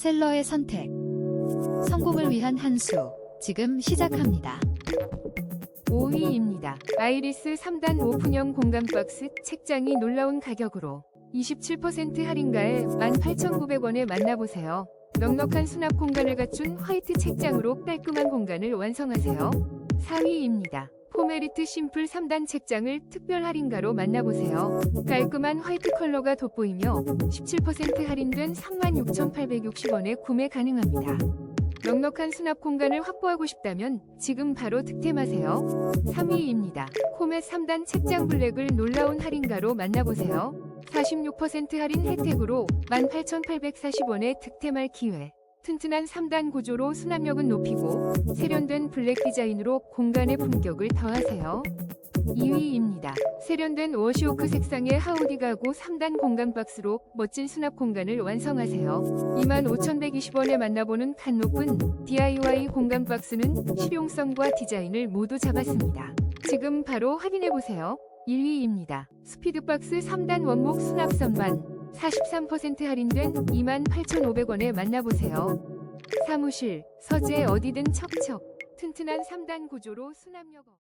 셀러의 선택. 성공을 위한 한 수. 지금 시작합니다. 5위입니다. 아이리스 3단 오픈형 공간 박스 책장이 놀라운 가격으로 27% 할인가에 18,900원에 만나보세요. 넉넉한 수납 공간을 갖춘 화이트 책장으로 깔끔한 공간을 완성하세요. 4위입니다. 포메리트 심플 3단 책장을 특별 할인가로 만나보세요. 깔끔한 화이트 컬러가 돋보이며 17% 할인된 36,860원에 구매 가능합니다. 넉넉한 수납 공간을 확보하고 싶다면 지금 바로 득템하세요. 3위입니다. 코멧 3단 책장 블랙을 놀라운 할인가로 만나보세요. 46% 할인 혜택으로 18,840원에 득템할 기회. 튼튼한 3단 구조로 수납력은 높이고 세련된 블랙 디자인으로 공간의 품격을 더하세요. 2위입니다. 세련된 워시오크 색상의 하우디 가구 3단 공간 박스로 멋진 수납 공간을 완성하세요. 25,120원에 만나보는 칸 높은 DIY 공간 박스는 실용성과 디자인을 모두 잡았습니다. 지금 바로 확인해보세요. 1위입니다. 스피드박스 3단 원목 수납 선반 43% 할인된 28,500원에 만나보세요. 사무실, 서재 어디든 척척 튼튼한 3단 구조로 수납력 업.